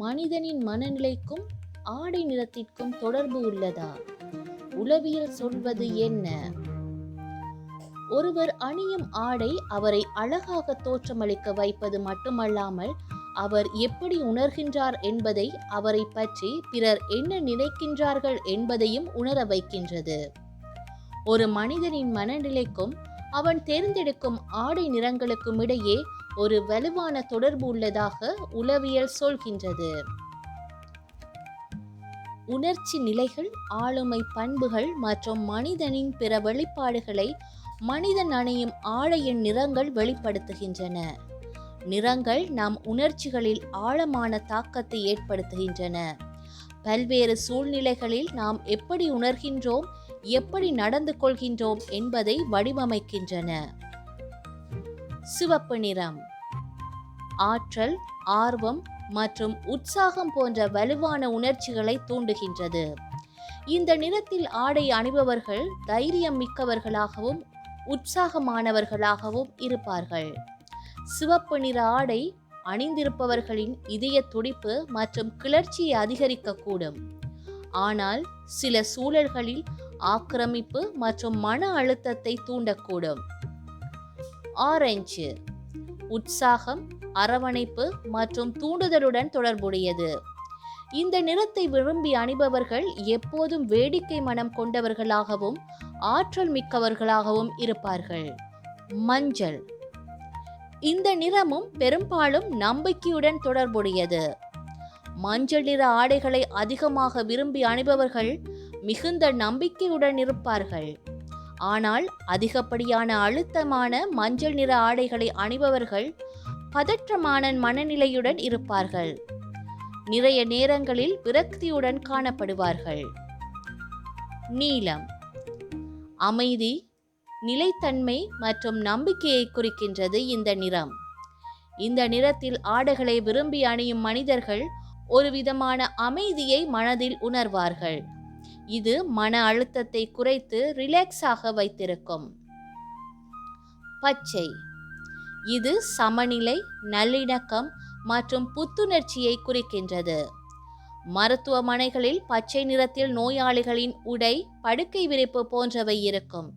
மனிதனின் மனநிலைக்கும் ஆடை நிறத்திற்கும் தொடர்பு உள்ளதா? உளவியல் சொல்வது என்ன? ஒருவர் அணியும் ஆடை அவரை அழகாக தோற்றமளிக்க வைப்பது மட்டுமல்லாமல் அவர் எப்படி உணர்கின்றார் என்பதை அவரை பற்றி பிறர் என்ன நினைக்கின்றார்கள் என்பதையும் உணர வைக்கின்றது. ஒரு மனிதனின் மனநிலைக்கும் அவன் தேர்ந்தெடுக்கும் ஆடை நிறங்களுக்கும் இடையே ஒரு வலுவான தொடர்பு உள்ளதாக உளவியல் சொல்கின்றது. உணர்ச்சி நிலைகள் ஆளுமை பண்புகள் மற்றும் மனிதனின் பிற வெளிப்பாடுகளை மனிதன் அணியும் ஆழையின் நிறங்கள் வெளிப்படுத்துகின்றன. நிறங்கள் நம் உணர்ச்சிகளில் ஆழமான தாக்கத்தை ஏற்படுத்துகின்றன. பல்வேறு சூழ்நிலைகளில் நாம் எப்படி உணர்கின்றோம் எப்படி நடந்து கொள்கின்றோம் என்பதை வடிவமைக்கின்றன. சிவப்பு நிறம். ஆற்றல் ஆர்வம் மற்றும் உற்சாகம் போன்ற வலுவான உணர்ச்சிகளை தூண்டுகின்றது. இந்த நிறத்தில் ஆடை அணிபவர்கள் தைரியம் மிக்கவர்களாகவும் உற்சாகமானவர்களாகவும் இருப்பார்கள். சிவப்பு நிற ஆடை அணிந்திருப்பவர்களின் இதய துடிப்பு மற்றும் கிளர்ச்சியை அதிகரிக்கக்கூடும். ஆனால் சில சூழல்களில் ஆக்கிரமிப்பு மற்றும் மன அழுத்தத்தை தூண்டக்கூடும். ஆரஞ்சு. உற்சாகம் அரவணைப்பு மற்றும் தூண்டுதலுடன் தொடர்புடையது. இந்த நிறத்தை விரும்பி அணிபவர்கள் எப்போதும் வேடிக்கை மனம் கொண்டவர்களாகவும் ஆற்றல் மிக்கவர்களாகவும் இருப்பார்கள். மஞ்சள். இந்த நிறமும் பெரும்பாலும் நம்பிக்கையுடன் தொடர்புடையது. மஞ்சள் நிற ஆடைகளை அதிகமாக விரும்பி அணிபவர்கள் மிகுந்த நம்பிக்கையுடன் இருப்பார்கள். ஆனால் அதிகப்படியான அழுத்தமான மஞ்சள் நிற ஆடைகளை அணிபவர்கள் பதற்றமான மனநிலையுடன் இருப்பார்கள். நிறைய நேரங்களில் விரக்தியுடன் காணப்படுவார்கள். நீலம் அமைதி நிலைத்தன்மை மற்றும் நம்பிக்கையை குறிக்கின்றது இந்த நிறம். இந்த நிறத்தில் ஆடைகளை விரும்பி அணியும் மனிதர்கள் ஒரு விதமான அமைதியை மனதில் உணர்வார்கள். இது மன அழுத்தத்தை குறைத்து ரிலாக்ஸாக வைத்திருக்கும். பச்சை. இது சமநிலை நல்லிணக்கம் மற்றும் புத்துணர்ச்சியை குறிக்கின்றது. மருத்துவமனைகளில் பச்சை நிறத்தில் நோயாளிகளின் உடை படுக்கை விரிப்பு போன்றவை இருக்கும்.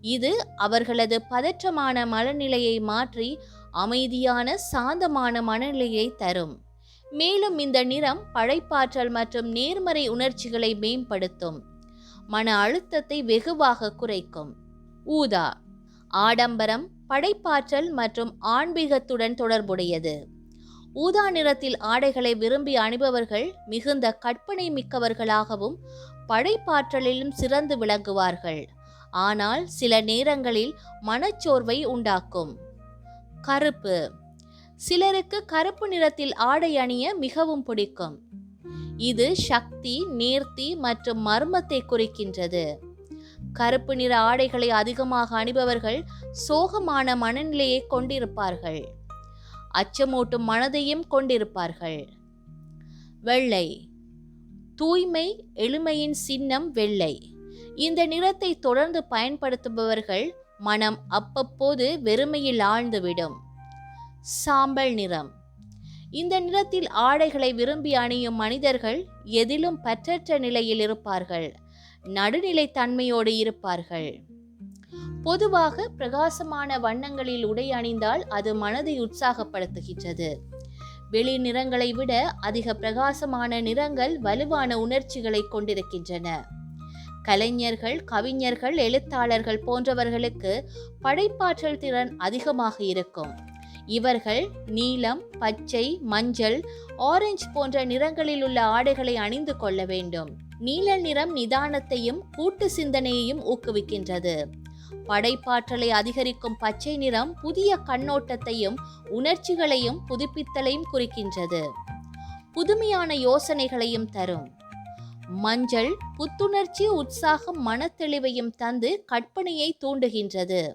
இது அவர்களது பதற்றமான மனநிலையை மாற்றி அமைதியான சாந்தமான மனநிலையை தரும். மேலும் இந்த நிறம் படைப்பாற்றல் மற்றும் நேர்மறை உணர்ச்சிகளை மேம்படுத்தும். மன அழுத்தத்தை வெகுவாக குறைக்கும். ஊதா ஆடம்பரம் படைப்பாற்றல் மற்றும் ஆன்மீகத்துடன் தொடர்புடையது. ஊதா நிறத்தில் ஆடைகளை விரும்பி அணிபவர்கள் மிகுந்த கற்பனை மிக்கவர்களாகவும் படைப்பாற்றலிலும் சிறந்து விளங்குவார்கள். ஆனால் சில நேரங்களில் மனச்சோர்வை உண்டாக்கும். கருப்பு சிலருக்கு கருப்பு நிறத்தில் ஆடை அணிய மிகவும் பிடிக்கும். இது சக்தி நேர்த்தி மற்றும் மர்மத்தை குறிக்கின்றது. கருப்பு நிற ஆடைகளை அதிகமாக அணிபவர்கள் சோகமான மனநிலையை கொண்டிருப்பார்கள். அச்சமூட்டும் மனதையும் கொண்டிருப்பார்கள். வெள்ளை. தூய்மை எளிமையின் சின்னம் வெள்ளை. இந்த நிறத்தை தொடர்ந்து பயன்படுத்துபவர்கள் மனம் அப்பப்போது வெறுமையில் ஆழ்ந்துவிடும். சாம்பல் நிறம். இந்த நிறத்தில் ஆடைகளை விரும்பி அணியும் மனிதர்கள் எதிலும் பற்றற்ற நிலையில் இருப்பார்கள். நடுநிலை தன்மையோடு இருப்பார்கள். பொதுவாக பிரகாசமான வண்ணங்களில் உடை அணிந்தால் அது மனதை உற்சாகப்படுத்துகின்றது. வெளி நிறங்களை விட அதிக பிரகாசமான நிறங்கள் வலுவான உணர்ச்சிகளை கொண்டிருக்கின்றன. கலைஞர்கள் கவிஞர்கள் எழுத்தாளர்கள் போன்றவர்களுக்கு படைப்பாற்றல் திறன் அதிகமாக இருக்கும். இவர்கள் நீலம் பச்சை மஞ்சள் ஆரஞ்சு போன்ற நிறங்களில் உள்ள ஆடைகளை அணிந்து கொள்ள வேண்டும். நீல நிறம் நிதானத்தையும் கூட்டு சிந்தனையையும் ஊக்குவிக்கின்றது. படைப்பாற்றலை அதிகரிக்கும் பச்சை நிறம் புதிய கண்ணோட்டத்தையும் உணர்ச்சிகளையும் புதுப்பித்தலையும் குறிக்கின்றது. புதுமையான யோசனைகளையும் தரும். மஞ்சள் புத்துணர்ச்சி உற்சாகம் மனத்தெளிவையும் தந்து கற்பனையை தூண்டுகின்றது.